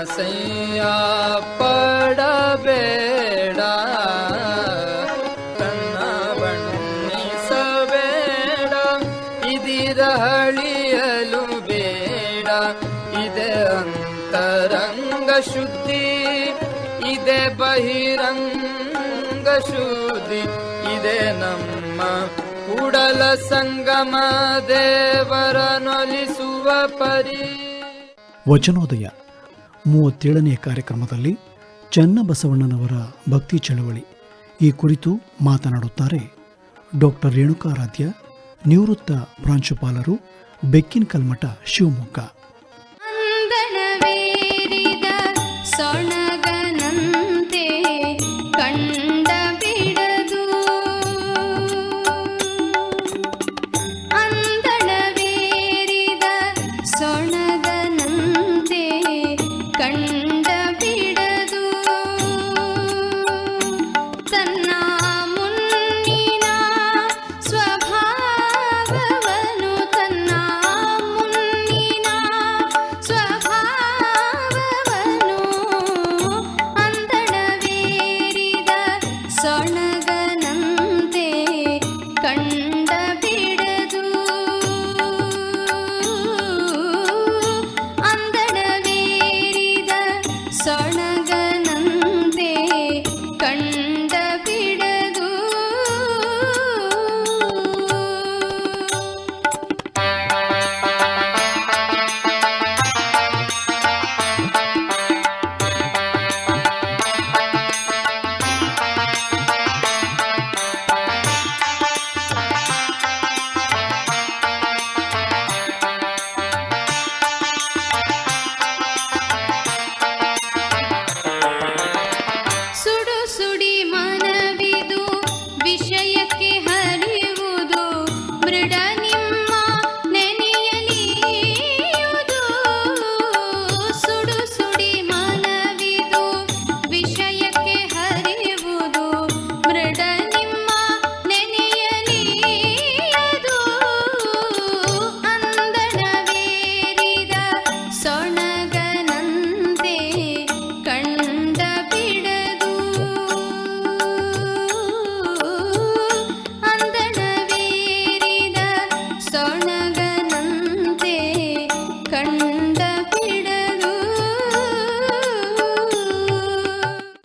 ಅಸಹ್ಯ ಪಡಬೇಡ. ತನ್ನ ಬಣ್ಣಿಸಬೇಡ. ಇದಿರ ಹಳಿಯಲು ಬೇಡ. ಇದೆ ಅಂತರಂಗ ಶುದ್ಧಿ, ಇದೆ ಬಹಿರಂಗ ಶುದ್ಧಿ, ಇದೆ ನಮ್ಮ ಕೂಡಲ ಸಂಗಮ ದೇವರನೊಲಿಸುವ ಪರಿ. ವಚನೋದಯ. ಮೂವತ್ತೇಳನೆಯ ಕಾರ್ಯಕ್ರಮದಲ್ಲಿ ಚನ್ನಬಸವಣ್ಣನವರ ಭಕ್ತಿ ಚಳವಳಿ. ಈ ಕುರಿತು ಮಾತನಾಡುತ್ತಾರೆ ಡಾಕ್ಟರ್ ರೇಣುಕಾರಾಧ್ಯ, ನಿವೃತ್ತ ಪ್ರಾಂಶುಪಾಲರು ಬೆಕ್ಕಿನ ಕಲ್ಮಠ ಶಿವಮೊಗ್ಗ.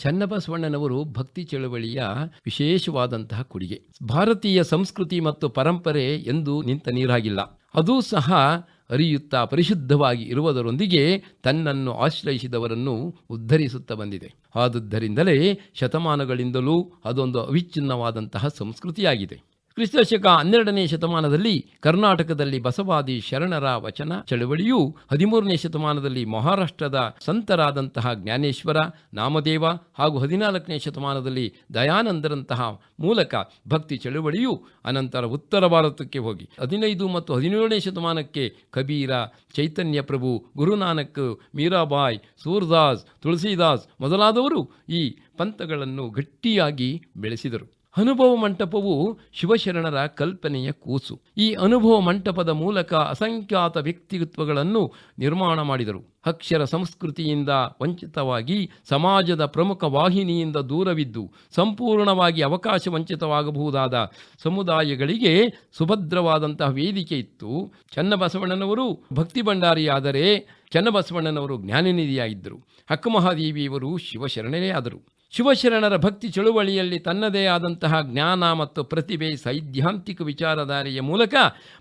ಚನ್ನಬಸವಣ್ಣನವರು ಭಕ್ತಿ ಚಳವಳಿಯ ವಿಶೇಷವಾದಂತಹ ಕೊಡುಗೆ. ಭಾರತೀಯ ಸಂಸ್ಕೃತಿ ಮತ್ತು ಪರಂಪರೆ ಎಂದು ನಿಂತ ನೀರಾಗಿಲ್ಲ. ಅದೂ ಸಹ ಅರಿಯುತ್ತಾ ಪರಿಶುದ್ಧವಾಗಿ ಇರುವುದರೊಂದಿಗೆ ತನ್ನನ್ನು ಆಶ್ರಯಿಸಿದವರನ್ನು ಉದ್ಧರಿಸುತ್ತಾ ಬಂದಿದೆ. ಆದುದರಿಂದಲೇ ಶತಮಾನಗಳಿಂದಲೂ ಅದೊಂದು ಅವಿಚ್ಛಿನ್ನವಾದಂತಹ ಸಂಸ್ಕೃತಿಯಾಗಿದೆ. ಕ್ರಿಸ್ತಶಕ ಹನ್ನೆರಡನೇ ಶತಮಾನದಲ್ಲಿ ಕರ್ನಾಟಕದಲ್ಲಿ ಬಸವಾದಿ ಶರಣರ ವಚನ ಚಳವಳಿಯು ಹದಿಮೂರನೇ ಶತಮಾನದಲ್ಲಿ ಮಹಾರಾಷ್ಟ್ರದ ಸಂತರಾದಂತಹ ಜ್ಞಾನೇಶ್ವರ, ನಾಮದೇವ ಹಾಗೂ ಹದಿನಾಲ್ಕನೇ ಶತಮಾನದಲ್ಲಿ ದಯಾನಂದರಂತಹ ಮೂಲಕ ಭಕ್ತಿ ಚಳುವಳಿಯು ಅನಂತರ ಉತ್ತರ ಭಾರತಕ್ಕೆ ಹೋಗಿ. ಹದಿನೈದು ಮತ್ತು ಹದಿನೇಳನೇ ಶತಮಾನಕ್ಕೆ ಕಬೀರ, ಚೈತನ್ಯ ಪ್ರಭು, ಗುರುನಾನಕ್, ಮೀರಾಬಾಯ್, ಸೂರ್ದಾಸ್, ತುಳಸಿದಾಸ್ ಮೊದಲಾದವರು ಈ ಪಂಥಗಳನ್ನು ಗಟ್ಟಿಯಾಗಿ ಬೆಳೆಸಿದರು. ಅನುಭವ ಮಂಟಪವು ಶಿವಶರಣರ ಕಲ್ಪನೆಯ ಕೂಸು. ಈ ಅನುಭವ ಮಂಟಪದ ಮೂಲಕ ಅಸಂಖ್ಯಾತ ವ್ಯಕ್ತಿತ್ವಗಳನ್ನು ನಿರ್ಮಾಣ ಮಾಡಿದರು. ಅಕ್ಷರ ಸಂಸ್ಕೃತಿಯಿಂದ ವಂಚಿತವಾಗಿ, ಸಮಾಜದ ಪ್ರಮುಖ ವಾಹಿನಿಯಿಂದ ದೂರವಿದ್ದು, ಸಂಪೂರ್ಣವಾಗಿ ಅವಕಾಶ ವಂಚಿತವಾಗಬಹುದಾದ ಸಮುದಾಯಗಳಿಗೆ ಸುಭದ್ರವಾದಂತಹ ವೇದಿಕೆ ಇತ್ತು. ಚನ್ನಬಸವಣ್ಣನವರು ಭಕ್ತಿ ಭಂಡಾರಿಯಾದರೆ ಚನ್ನಬಸವಣ್ಣನವರು ಜ್ಞಾನನಿಧಿಯಾಗಿದ್ದರು. ಅಕ್ಕಮಹಾದೇವಿಯವರು ಶಿವಶರಣರೇ ಆದರು. ಶಿವಶರಣರ ಭಕ್ತಿ ಚಳುವಳಿಯಲ್ಲಿ ತನ್ನದೇ ಆದಂತಹ ಜ್ಞಾನ ಮತ್ತು ಪ್ರತಿಭೆ ಸೈದ್ಧಾಂತಿಕ ವಿಚಾರಧಾರೆಯ ಮೂಲಕ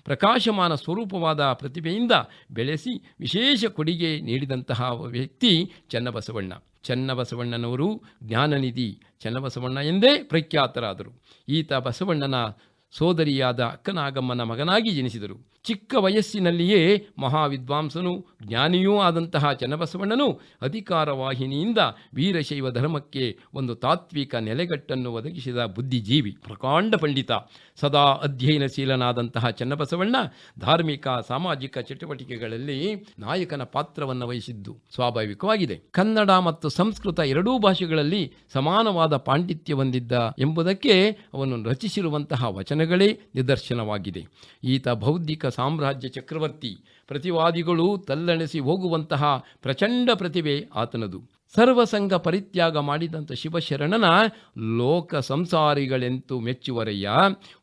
ಪ್ರಕಾಶಮಾನ ಸ್ವರೂಪವಾದ ಪ್ರತಿಭೆಯಿಂದ ಬೆಳೆಸಿ ವಿಶೇಷ ಕೊಡುಗೆ ನೀಡಿದಂತಹ ವ್ಯಕ್ತಿ ಚನ್ನಬಸವಣ್ಣ. ಚನ್ನಬಸವಣ್ಣನವರು ಜ್ಞಾನನಿಧಿ. ಚನ್ನಬಸವಣ್ಣ ಎಂದೇ ಪ್ರಖ್ಯಾತರಾದರು. ಈತ ಬಸವಣ್ಣನ ಸೋದರಿಯಾದ ಅಕ್ಕನಾಗಮ್ಮನ ಮಗನಾಗಿ ಜನಿಸಿದರು. ಚಿಕ್ಕ ವಯಸ್ಸಿನಲ್ಲಿಯೇ ಮಹಾವಿದ್ವಾಂಸನು ಜ್ಞಾನಿಯೂ ಆದಂತಹ ಚನ್ನಬಸವಣ್ಣನು ಅಧಿಕಾರ ವಾಹಿನಿಯಿಂದ ವೀರಶೈವ ಧರ್ಮಕ್ಕೆ ಒಂದು ತಾತ್ವಿಕ ನೆಲೆಗಟ್ಟನ್ನು ಒದಗಿಸಿದ ಬುದ್ಧಿಜೀವಿ, ಪ್ರಕಾಂಡ ಪಂಡಿತ. ಸದಾ ಅಧ್ಯಯನಶೀಲನಾದಂತಹ ಚನ್ನಬಸವಣ್ಣ ಧಾರ್ಮಿಕ, ಸಾಮಾಜಿಕ ಚಟುವಟಿಕೆಗಳಲ್ಲಿ ನಾಯಕನ ಪಾತ್ರವನ್ನು ವಹಿಸಿದ್ದು ಸ್ವಾಭಾವಿಕವಾಗಿದೆ. ಕನ್ನಡ ಮತ್ತು ಸಂಸ್ಕೃತ ಎರಡೂ ಭಾಷೆಗಳಲ್ಲಿ ಸಮಾನವಾದ ಪಾಂಡಿತ್ಯ ಹೊಂದಿದ್ದ ಎಂಬುದಕ್ಕೆ ಅವನು ರಚಿಸಿರುವಂತಹ ವಚನಗಳೇ ನಿದರ್ಶನವಾಗಿದೆ. ಈತ ಬೌದ್ಧಿಕ ಸಾಮ್ರಾಜ್ಯ ಚಕ್ರವರ್ತಿ ಪ್ರತಿವಾದಿಗಳು ತಲ್ಲಣಿಸಿ ಹೋಗುವಂತಹ ಪ್ರಚಂಡ ಪ್ರತಿಭೆ ಆತನದು. ಸರ್ವಸಂಗ ಪರಿತ್ಯಾಗ ಮಾಡಿದಂಥ ಶಿವಶರಣನ ಲೋಕ ಸಂಸಾರಿಗಳೆಂತು ಮೆಚ್ಚುವರಯ್ಯ.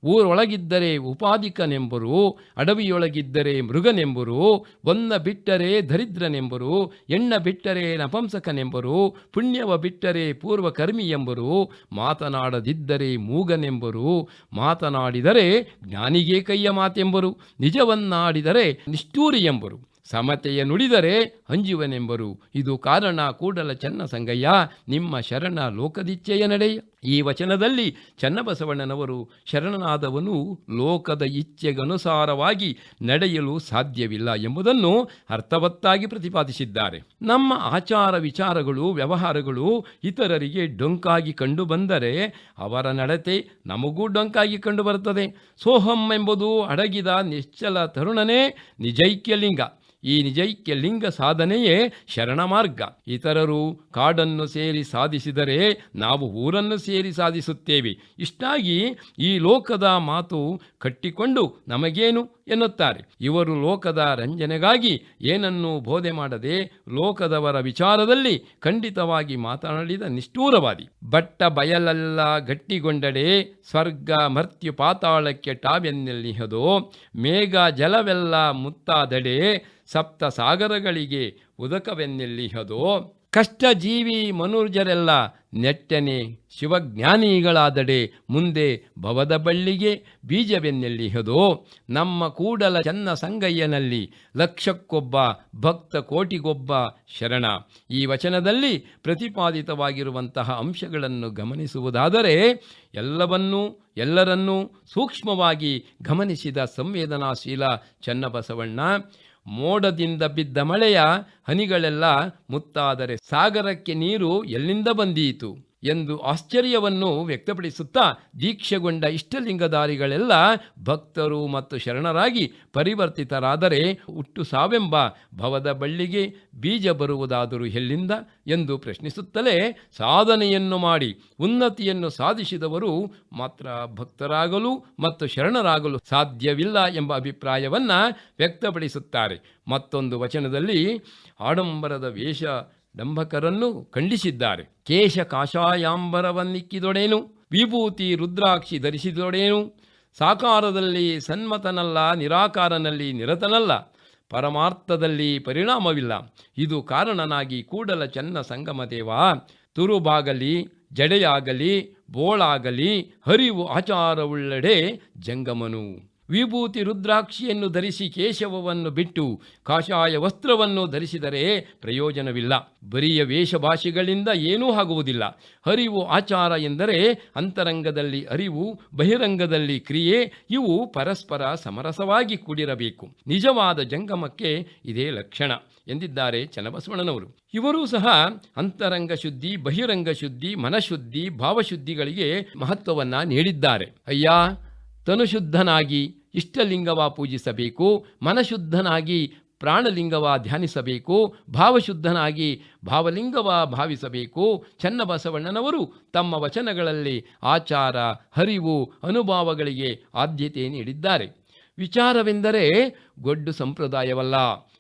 ಊರೊಳಗಿದ್ದರೆ ಉಪಾಧಿಕನೆಂಬರು, ಅಡವಿಯೊಳಗಿದ್ದರೆ ಮೃಗನೆಂಬರು ಒನ್ನ ಬಿಟ್ಟರೆ ದರಿದ್ರನೆಂಬರು, ಎಣ್ಣ ಬಿಟ್ಟರೆ ನಪಂಸಕನೆಂಬರು, ಪುಣ್ಯವ ಬಿಟ್ಟರೆ ಪೂರ್ವಕರ್ಮಿ ಎಂಬರು, ಮಾತನಾಡದಿದ್ದರೆ ಮೂಗನೆಂಬರು, ಮಾತನಾಡಿದರೆ ಜ್ಞಾನಿಗೆ ಕೈಯ ಮಾತೆಂಬರು, ನಿಜವನ್ನಾಡಿದರೆ ನಿಷ್ಠೂರಿ ಎಂಬರು. ಸಮತೆಯ ನುಡಿದರೆ ಹಂಜುವನೆಂಬರು ಇದು ಕಾರಣ ಕೂಡಲ ಚೆನ್ನ ಸಂಗಯ್ಯ ನಿಮ್ಮ ಶರಣ ಲೋಕದಿಚ್ಛೆಯ ನಡೆಯ. ಈ ವಚನದಲ್ಲಿ ಚನ್ನಬಸವಣ್ಣನವರು ಶರಣನಾದವನು ಲೋಕದ ಇಚ್ಛೆಗನುಸಾರವಾಗಿ ನಡೆಯಲು ಸಾಧ್ಯವಿಲ್ಲ ಎಂಬುದನ್ನು ಅರ್ಥವತ್ತಾಗಿ ಪ್ರತಿಪಾದಿಸಿದ್ದಾರೆ. ನಮ್ಮ ಆಚಾರ ವಿಚಾರಗಳು, ವ್ಯವಹಾರಗಳು ಇತರರಿಗೆ ಡೊಂಕಾಗಿ ಕಂಡು ಬಂದರೆ ಅವರ ನಡತೆ ನಮಗೂ ಡೊಂಕಾಗಿ ಕಂಡು ಬರುತ್ತದೆ. ಸೋಹಂ ಎಂಬುದು ಅಡಗಿದ ನಿಶ್ಚಲ ತರುಣನೇ ನಿಜೈಕ್ಯಲಿಂಗ. ಈ ನಿಜೈಕ್ಯ ಲಿಂಗ ಸಾಧನೆಯೇ ಶರಣ ಮಾರ್ಗ ಇತರರು ಕಾಡನ್ನು ಸೇರಿ ಸಾಧಿಸಿದರೆ ನಾವು ಊರನ್ನು ಸೇರಿ ಸಾಧಿಸುತ್ತೇವೆ. ಇಷ್ಟಾಗಿ ಈ ಲೋಕದ ಮಾತು ಕಟ್ಟಿಕೊಂಡು ನಮಗೇನು ಎನ್ನುತ್ತಾರೆ. ಇವರು ಲೋಕದ ರಂಜನೆಗಾಗಿ ಏನನ್ನೂ ಬೋಧೆ ಮಾಡದೆ ಲೋಕದವರ ವಿಚಾರದಲ್ಲಿ ಖಂಡಿತವಾಗಿ ಮಾತನಾಡಿದ ನಿಷ್ಠೂರವಾದಿ. ಬಟ್ಟ ಬಯಲೆಲ್ಲ ಗಟ್ಟಿಗೊಂಡಡೆ ಸ್ವರ್ಗ ಮರ್ತ್ಯು ಪಾತಾಳಕ್ಕೆ ಟಾವೆನ್ನೆಲ್ಲಿಹದೋ ಮೇಘ ಜಲವೆಲ್ಲ ಮುತ್ತಾದಡೆ ಸಪ್ತ ಸಾಗರಗಳಿಗೆ ಉದಕವೆನ್ನೆಲ್ಲಿಹದೋ? ಕಷ್ಟ ಜೀವಿ ಮನುಜರೆಲ್ಲ ನೆಟ್ಟನೆ ಶಿವಜ್ಞಾನಿಗಳಾದಡೆ ಮುಂದೆ ಭವದ ಬಳ್ಳಿಗೆ ಬೀಜವೆನ್ನೆಲ್ಲಿಹದೋ? ನಮ್ಮ ಕೂಡಲ ಚನ್ನ ಸಂಗಯ್ಯನಲ್ಲಿ ಲಕ್ಷಕ್ಕೊಬ್ಬ ಭಕ್ತ ಕೋಟಿಗೊಬ್ಬ ಶರಣ. ಈ ವಚನದಲ್ಲಿ ಪ್ರತಿಪಾದಿತವಾಗಿರುವಂತಹ ಅಂಶಗಳನ್ನು ಗಮನಿಸುವುದಾದರೆ, ಎಲ್ಲವನ್ನೂ, ಎಲ್ಲರನ್ನೂ ಸೂಕ್ಷ್ಮವಾಗಿ ಗಮನಿಸಿದ ಸಂವೇದನಾಶೀಲ ಚನ್ನಬಸವಣ್ಣ ಮೋಡದಿಂದ ಬಿದ್ದ ಮಳೆಯ ಹನಿಗಳೆಲ್ಲ ಮುತ್ತಾದರೆ ಸಾಗರಕ್ಕೆ ನೀರು ಎಲ್ಲಿಂದ ಬಂದೀತು? ಎಂದು ಆಶ್ಚರ್ಯವನ್ನು ವ್ಯಕ್ತಪಡಿಸುತ್ತಾ ದೀಕ್ಷೆಗೊಂಡ ಇಷ್ಟಲಿಂಗಧಾರಿಗಳೆಲ್ಲ ಭಕ್ತರು ಮತ್ತು ಶರಣರಾಗಿ ಪರಿವರ್ತಿತರಾದರೆ ಹುಟ್ಟು ಸಾವೆಂಬ ಭವದ ಬಳ್ಳಿಗೆ ಬೀಜ ಬರುವುದಾದರೂ ಎಲ್ಲಿಂದ ಎಂದು ಪ್ರಶ್ನಿಸುತ್ತಲೇ ಸಾಧನೆಯನ್ನು ಮಾಡಿ ಉನ್ನತಿಯನ್ನು ಸಾಧಿಸಿದವರು ಮಾತ್ರ ಭಕ್ತರಾಗಲು ಮತ್ತು ಶರಣರಾಗಲು ಸಾಧ್ಯವಿಲ್ಲ ಎಂಬ ಅಭಿಪ್ರಾಯವನ್ನು ವ್ಯಕ್ತಪಡಿಸುತ್ತಾರೆ. ಮತ್ತೊಂದು ವಚನದಲ್ಲಿ ಆಡಂಬರದ ವೇಷ ಡಂಬಕರನ್ನು ಖಂಡಿಸಿದ್ದಾರೆ. ಕೇಶ ಕಾಷಾಯಾಂಬರವನ್ನಿಕ್ಕಿದೊಡೇನು ವಿಭೂತಿ ರುದ್ರಾಕ್ಷಿ ಧರಿಸಿದೊಡೇನು? ಸಾಕಾರದಲ್ಲಿ ಸನ್ಮತನಲ್ಲ, ನಿರಾಕಾರನಲ್ಲಿ ನಿರತನಲ್ಲ, ಪರಮಾರ್ಥದಲ್ಲಿ ಪರಿಣಾಮವಿಲ್ಲ. ಇದು ಕಾರಣನಾಗಿ ಕೂಡಲ ಚನ್ನ ಸಂಗಮದೇವ ತುರುಬಾಗಲಿ, ಜಡೆಯಾಗಲಿ, ಬೋಳಾಗಲಿ, ಹರಿವು ಆಚಾರವುಳ್ಳಡೆ ಜಂಗಮನು. ವಿಭೂತಿ ರುದ್ರಾಕ್ಷಿಯನ್ನು ಧರಿಸಿ ಕೇಶವವನ್ನು ಬಿಟ್ಟು ಕಾಷಾಯ ವಸ್ತ್ರವನ್ನು ಧರಿಸಿದರೆ ಪ್ರಯೋಜನವಿಲ್ಲ. ಬರಿಯ ವೇಷಭಾಷೆಗಳಿಂದ ಏನೂ ಆಗುವುದಿಲ್ಲ. ಹರಿವು ಆಚಾರ ಎಂದರೆ ಅಂತರಂಗದಲ್ಲಿ ಅರಿವು, ಬಹಿರಂಗದಲ್ಲಿ ಕ್ರಿಯೆ, ಇವು ಪರಸ್ಪರ ಸಮರಸವಾಗಿ ಕೂಡಿರಬೇಕು. ನಿಜವಾದ ಜಂಗಮಕ್ಕೆ ಇದೇ ಲಕ್ಷಣ ಎಂದಿದ್ದಾರೆ ಚನ್ನಬಸವಣ್ಣನವರು. ಇವರೂ ಸಹ ಅಂತರಂಗ ಶುದ್ಧಿ, ಬಹಿರಂಗ ಶುದ್ಧಿ, ಮನಶುದ್ಧಿ, ಭಾವಶುದ್ಧಿಗಳಿಗೆ ಮಹತ್ವವನ್ನು ನೀಡಿದ್ದಾರೆ. ಅಯ್ಯ, ತನುಶುದ್ಧನಾಗಿ ಇಷ್ಟಲಿಂಗವ ಪೂಜಿಸಬೇಕು, ಮನಶುದ್ಧನಾಗಿ ಪ್ರಾಣಲಿಂಗವ ಧ್ಯಾನಿಸಬೇಕು, ಭಾವಶುದ್ಧನಾಗಿ ಭಾವಲಿಂಗವ ಭಾವಿಸಬೇಕು. ಚನ್ನಬಸವಣ್ಣನವರು ತಮ್ಮ ವಚನಗಳಲ್ಲಿ ಆಚಾರ, ಹರಿವು, ಅನುಭವಗಳಿಗೆ ಆದ್ಯತೆ ನೀಡಿದ್ದಾರೆ. ವಿಚಾರವೆಂದರೆ ಗೊಡ್ಡು ಸಂಪ್ರದಾಯವಲ್ಲ,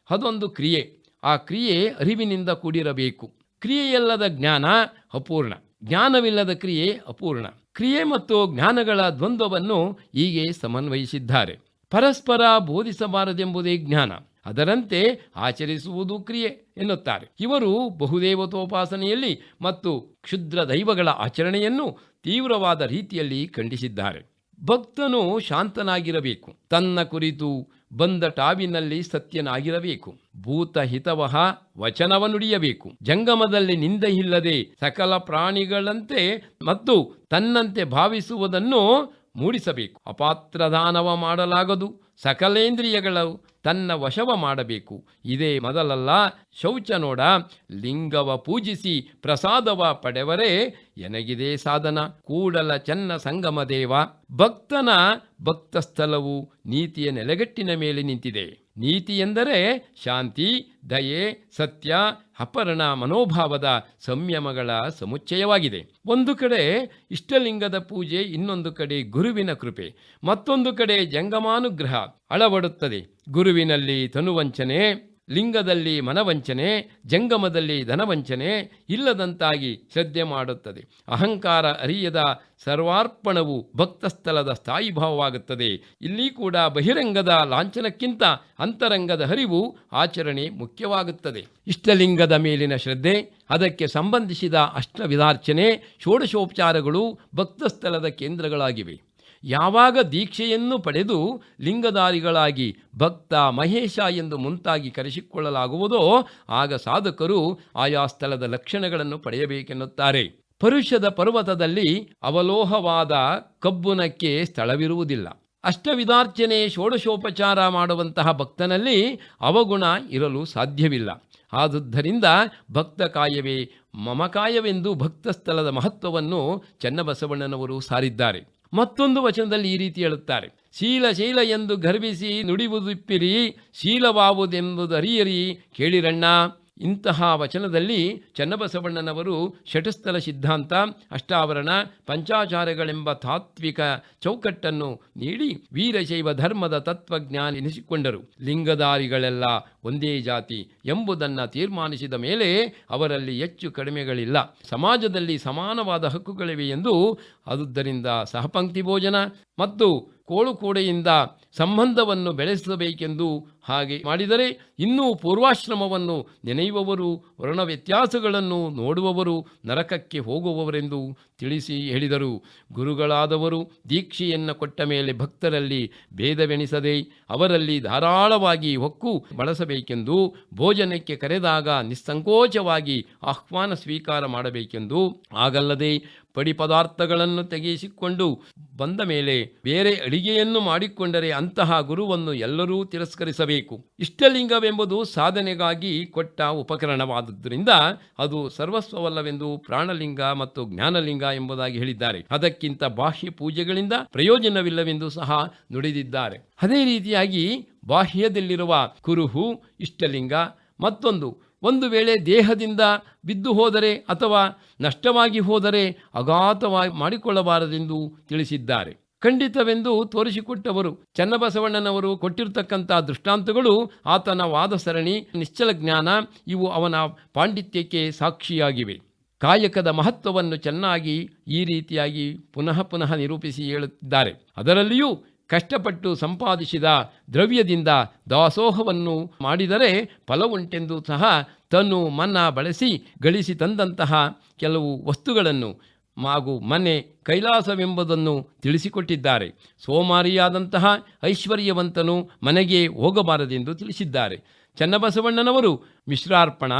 ಅದೊಂದು ಕ್ರಿಯೆ. ಆ ಕ್ರಿಯೆ ಅರಿವಿನಿಂದ ಕೂಡಿರಬೇಕು. ಕ್ರಿಯೆಯಲ್ಲದ ಜ್ಞಾನ ಅಪೂರ್ಣ. ಜ್ಞಾನವಿಲ್ಲದ ಕ್ರಿಯೆ ಅಪೂರ್ಣ. ಕ್ರಿಯೆ ಮತ್ತು ಜ್ಞಾನಗಳ ದ್ವಂದ್ವವನ್ನು ಹೀಗೆ ಸಮನ್ವಯಿಸಿದ್ದಾರೆ. ಪರಸ್ಪರ ಬೋಧಿಸಬಾರದೆಂಬುದೇ ಜ್ಞಾನ, ಅದರಂತೆ ಆಚರಿಸುವುದು ಕ್ರಿಯೆ ಎನ್ನುತ್ತಾರೆ. ಇವರು ಬಹುದೇವತೋಪಾಸನೆಯಲ್ಲಿ ಮತ್ತು ಕ್ಷುದ್ರ ದೈವಗಳ ಆಚರಣೆಯನ್ನು ತೀವ್ರವಾದ ರೀತಿಯಲ್ಲಿ ಖಂಡಿಸಿದ್ದಾರೆ. ಭಕ್ತನು ಶಾಂತನಾಗಿರಬೇಕು. ತನ್ನ ಕುರಿತು ಬಂದ ಟಾವಿನಲ್ಲಿ ಸತ್ಯನಾಗಿರಬೇಕು. ಭೂತ ಹಿತವಹ ವಚನವನ್ನುಡಿಯಬೇಕು ಜಂಗಮದಲ್ಲಿ ನಿಂದೆಯಿಲ್ಲದೆ ಸಕಲ ಪ್ರಾಣಿಗಳಂತೆ ಮತ್ತು ತನ್ನಂತೆ ಭಾವಿಸುವುದನ್ನು ಮೂಡಿಸಬೇಕು. ಅಪಾತ್ರ ದಾನವ ಮಾಡಲಾಗದು. ಸಕಲೇಂದ್ರಿಯಗಳು ತನ್ನ ವಶವ ಮಾಡಬೇಕು. ಇದೇ ಮೊದಲಲ್ಲ ಶೌಚ ನೋಡ ಲಿಂಗವ ಪೂಜಿಸಿ ಪ್ರಸಾದವ ಪಡೆವರೇ ಎನಗಿದೆ ಸಾಧನ? ಕೂಡಲ ಚೆನ್ನ ಸಂಗಮ ದೇವ. ಭಕ್ತನ ಭಕ್ತಸ್ಥಲವು ನೀತಿಯ ನೆಲೆಗಟ್ಟಿನ ಮೇಲೆ ನಿಂತಿದೆ. ನೀತಿ ಎಂದರೆ ಶಾಂತಿ, ದಯೆ, ಸತ್ಯ, ಅಪರ್ಣ, ಮನೋಭಾವದ ಸಂಯಮಗಳ ಸಮುಚ್ಚಯವಾಗಿದೆ. ಒಂದು ಕಡೆ ಇಷ್ಟಲಿಂಗದ ಪೂಜೆ, ಇನ್ನೊಂದು ಕಡೆ ಗುರುವಿನ ಕೃಪೆ. ಮತ್ತೊಂದು ಕಡೆ ಜಂಗಮಾನುಗ್ರಹ ಅಳವಡುತ್ತದೆ. ಗುರುವಿನಲ್ಲಿ ತನುವಂಚನೆ, ಲಿಂಗದಲ್ಲಿ ಮನವಂಚನೆ, ಜಂಗಮದಲ್ಲಿ ಧನವಂಚನೆ ಇಲ್ಲದಂತಾಗಿ ಶ್ರದ್ಧೆ ಮಾಡುತ್ತದೆ. ಅಹಂಕಾರ ಅರಿಯದ ಸರ್ವಾರ್ಪಣವು ಭಕ್ತಸ್ಥಲದ ಸ್ಥಾಯಿ ಭಾವವಾಗುತ್ತದೆ ಇಲ್ಲಿ ಕೂಡ ಬಹಿರಂಗದ ಲಾಂಛನಕ್ಕಿಂತ ಅಂತರಂಗದ ಹರಿವು ಆಚರಣೆ ಮುಖ್ಯವಾಗುತ್ತದೆ. ಇಷ್ಟಲಿಂಗದ ಮೇಲಿನ ಶ್ರದ್ಧೆ, ಅದಕ್ಕೆ ಸಂಬಂಧಿಸಿದ ಅಷ್ಟವಿಧಾರ್ಚನೆ ಷೋಡಶೋಪಚಾರಗಳು ಭಕ್ತಸ್ಥಲದ ಕೇಂದ್ರಗಳಾಗಿವೆ. ಯಾವಾಗ ದೀಕ್ಷೆಯನ್ನು ಪಡೆದು ಲಿಂಗಧಾರಿಗಳಾಗಿ ಭಕ್ತ ಮಹೇಶ ಎಂದು ಮುಂತಾಗಿ ಕರೆಸಿಕೊಳ್ಳಲಾಗುವುದೋ ಆಗ ಸಾಧಕರು ಆಯಾ ಸ್ಥಳದ ಲಕ್ಷಣಗಳನ್ನು ಪಡೆಯಬೇಕೆನ್ನುತ್ತಾರೆ. ಪರುಷದ ಪರ್ವತದಲ್ಲಿ ಅವಲೋಹವಾದ ಕಬ್ಬುನಕ್ಕೆ ಸ್ಥಳವಿರುವುದಿಲ್ಲ. ಅಷ್ಟವಿಧಾರ್ಚನೆ ಷೋಡಶೋಪಚಾರ ಮಾಡುವಂತಹ ಭಕ್ತನಲ್ಲಿ ಅವಗುಣ ಇರಲು ಸಾಧ್ಯವಿಲ್ಲ. ಆದುದರಿಂದ ಭಕ್ತ ಕಾಯವೇ ಮಮಕಾಯವೆಂದು ಭಕ್ತ ಸ್ಥಳದ ಮಹತ್ವವನ್ನು ಚನ್ನಬಸವಣ್ಣನವರು ಸಾರಿದ್ದಾರೆ. ಮತ್ತೊಂದು ವಚನದಲ್ಲಿ ಈ ರೀತಿ ಹೇಳುತ್ತಾರೆ. ಶೀಲ ಶೀಲ ಎಂದು ಗರ್ವಿಸಿ ನುಡಿಯುವುದಿಪ್ಪಿರಿ ಶೀಲವಾವುದೆಂಬುದು ಅರಿಯರಿ ಕೇಳಿರಣ್ಣ. ಇಂತಹ ವಚನದಲ್ಲಿ ಚನ್ನಬಸವಣ್ಣನವರು ಷಟಸ್ಥಲ ಸಿದ್ಧಾಂತ, ಅಷ್ಟಾವರಣ, ಪಂಚಾಚಾರಗಳೆಂಬ ತಾತ್ವಿಕ ಚೌಕಟ್ಟನ್ನು ನೀಡಿ ವೀರಶೈವ ಧರ್ಮದ ತತ್ವಜ್ಞಾನ ಎನಿಸಿಕೊಂಡರು. ಲಿಂಗಧಾರಿಗಳೆಲ್ಲ ಒಂದೇ ಜಾತಿ ಎಂಬುದನ್ನು ತೀರ್ಮಾನಿಸಿದ ಮೇಲೆ ಅವರಲ್ಲಿ ಹೆಚ್ಚು ಕಡಿಮೆಗಳಿಲ್ಲ. ಸಮಾಜದಲ್ಲಿ ಸಮಾನವಾದ ಹಕ್ಕುಗಳಿವೆ ಎಂದು, ಆದುದರಿಂದ ಸಹಪಂಕ್ತಿ ಭೋಜನ ಮತ್ತು ಕೋಳುಕೋಡೆಯಿಂದ ಸಂಬಂಧವನ್ನು ಬೆಳೆಸಬೇಕೆಂದು ಹಾಗೆ ಮಾಡಿದರೆ ಇನ್ನೂ ಪೂರ್ವಾಶ್ರಮವನ್ನು ನೆನೆಯುವವರು ವರ್ಣ ವ್ಯತ್ಯಾಸಗಳನ್ನು ನೋಡುವವರು ನರಕಕ್ಕೆ ಹೋಗುವವರೆಂದು ತಿಳಿಸಿ ಹೇಳಿದರು. ಗುರುಗಳಾದವರು ದೀಕ್ಷೆಯನ್ನು ಕೊಟ್ಟ ಮೇಲೆ ಭಕ್ತರಲ್ಲಿ ಭೇದವೆಣಿಸದೆ ಅವರಲ್ಲಿ ಧಾರಾಳವಾಗಿ ಹೊಕ್ಕು ಬಳಸಬೇಕೆಂದು ಭೋಜನಕ್ಕೆ ಕರೆದಾಗ ನಿಸ್ಸಂಕೋಚವಾಗಿ ಆಹ್ವಾನ ಸ್ವೀಕಾರ ಮಾಡಬೇಕೆಂದು ಆಗಲ್ಲದೆ ಪಡಿ ಪದಾರ್ಥಗಳನ್ನು ತೆಗೆಸಿಕೊಂಡು ಬಂದ ಮೇಲೆ ಬೇರೆ ಅಡಿಗೆಯನ್ನು ಮಾಡಿಕೊಂಡರೆ ಅಂತಹ ಗುರುವನ್ನು ಎಲ್ಲರೂ ತಿರಸ್ಕರಿಸಬೇಕು. ಇಷ್ಟಲಿಂಗವೆಂಬುದು ಸಾಧನೆಗಾಗಿ ಕೊಟ್ಟ ಉಪಕರಣವಾದದ್ದರಿಂದ ಅದು ಸರ್ವಸ್ವವಲ್ಲವೆಂದು ಪ್ರಾಣಲಿಂಗ ಮತ್ತು ಜ್ಞಾನಲಿಂಗ ಎಂಬುದಾಗಿ ಹೇಳಿದ್ದಾರೆ. ಅದಕ್ಕಿಂತ ಬಾಹ್ಯ ಪೂಜೆಗಳಿಂದ ಪ್ರಯೋಜನವಿಲ್ಲವೆಂದು ಸಹ ನುಡಿದಿದ್ದಾರೆ. ಅದೇ ರೀತಿಯಾಗಿ ಬಾಹ್ಯದಲ್ಲಿರುವ ಕುರುಹು, ಇಷ್ಟಲಿಂಗ, ಮತ್ತೊಂದು, ಒಂದು ವೇಳೆ ದೇಹದಿಂದ ಬಿದ್ದು ಹೋದರೆ ಅಥವಾ ನಷ್ಟವಾಗಿ ಹೋದರೆ ಅಗಾಧವಾಗಿ ಮಾಡಿಕೊಳ್ಳಬಾರದೆಂದು ತಿಳಿಸಿದ್ದಾರೆ. ಖಂಡಿತವೆಂದು ತೋರಿಸಿಕೊಟ್ಟವರು. ಚನ್ನಬಸವಣ್ಣನವರು ಕೊಟ್ಟಿರತಕ್ಕಂಥ ದೃಷ್ಟಾಂತಗಳು ಆತನ ವಾದ ಸರಣಿ ನಿಶ್ಚಲ ಜ್ಞಾನ, ಇವು ಅವನ ಪಾಂಡಿತ್ಯಕ್ಕೆ ಸಾಕ್ಷಿಯಾಗಿವೆ. ಕಾಯಕದ ಮಹತ್ವವನ್ನು ಚೆನ್ನಾಗಿ ಈ ರೀತಿಯಾಗಿ ಪುನಃ ಪುನಃ ನಿರೂಪಿಸಿ ಹೇಳುತ್ತಿದ್ದಾರೆ. ಅದರಲ್ಲಿಯೂ ಕಷ್ಟಪಟ್ಟು ಸಂಪಾದಿಸಿದ ದ್ರವ್ಯದಿಂದ ದಾಸೋಹವನ್ನು ಮಾಡಿದರೆ ಫಲವುಂಟೆಂದು ಸಹ ತನ್ನು ಮನ್ನ ಬಳಸಿ ಗಳಿಸಿ ತಂದಂತಹ ಕೆಲವು ವಸ್ತುಗಳನ್ನು ಹಾಗೂ ಮನೆ ಕೈಲಾಸವೆಂಬುದನ್ನು ತಿಳಿಸಿಕೊಟ್ಟಿದ್ದಾರೆ. ಸೋಮಾರಿಯಾದಂತಹ ಐಶ್ವರ್ಯವಂತನು ಮನೆಗೆ ಹೋಗಬಾರದೆಂದು ತಿಳಿಸಿದ್ದಾರೆ. ಚನ್ನಬಸವಣ್ಣನವರು ಮಿಶ್ರಾರ್ಪಣ,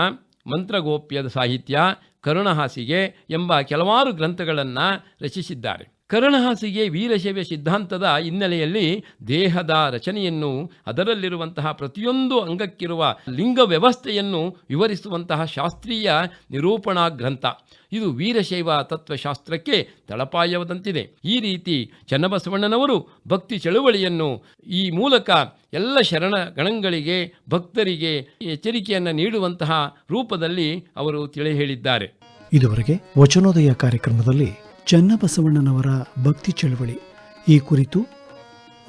ಮಂತ್ರಗೋಪ್ಯದ ಸಾಹಿತ್ಯ, ಕರುಣಹಾಸಿಗೆ ಎಂಬ ಕೆಲವಾರು ಗ್ರಂಥಗಳನ್ನು ರಚಿಸಿದ್ದಾರೆ. ಕರುಣಹಾಸಿಗೆ ವೀರಶೈವ ಸಿದ್ಧಾಂತದ ಹಿನ್ನೆಲೆಯಲ್ಲಿ ದೇಹದ ರಚನೆಯನ್ನು ಅದರಲ್ಲಿರುವಂತಹ ಪ್ರತಿಯೊಂದು ಅಂಗಕ್ಕಿರುವ ಲಿಂಗ ವ್ಯವಸ್ಥೆಯನ್ನು ವಿವರಿಸುವಂತಹ ಶಾಸ್ತ್ರೀಯ ನಿರೂಪಣಾ ಗ್ರಂಥ. ಇದು ವೀರಶೈವ ತತ್ವಶಾಸ್ತ್ರಕ್ಕೆ ತಳಪಾಯವದಂತಿದೆ. ಈ ರೀತಿ ಚನ್ನಬಸವಣ್ಣನವರು ಭಕ್ತಿ ಚಳುವಳಿಯನ್ನು ಈ ಮೂಲಕ ಎಲ್ಲ ಶರಣ ಗಣಗಳಿಗೆ, ಭಕ್ತರಿಗೆ ಎಚ್ಚರಿಕೆಯನ್ನು ನೀಡುವಂತಹ ರೂಪದಲ್ಲಿ ಅವರು ತಿಳಿ ಹೇಳಿದ್ದಾರೆ. ಇದುವರೆಗೆ ವಚನೋದಯ ಕಾರ್ಯಕ್ರಮದಲ್ಲಿ ಚನ್ನಬಸವಣ್ಣನವರ ಭಕ್ತಿ ಚಳವಳಿ. ಈ ಕುರಿತು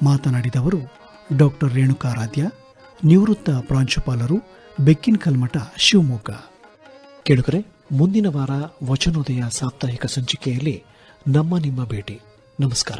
ಮಾತನಾಡಿದವರು ಡಾಕ್ಟರ್ ರೇಣುಕಾರಾಧ್ಯ ನಿವೃತ್ತ ಪ್ರಾಂಶುಪಾಲರು ಬೆಕ್ಕಿನಕಲ್ಮಠ ಶಿವಮೊಗ್ಗ. ಕೇಳುಗರೆ ಮುಂದಿನ ವಾರ ವಚನೋದಯ ಸಾಪ್ತಾಹಿಕ ಸಂಚಿಕೆಯಲ್ಲಿ ನಮ್ಮ ನಿಮ್ಮ ಭೇಟಿ. ನಮಸ್ಕಾರ.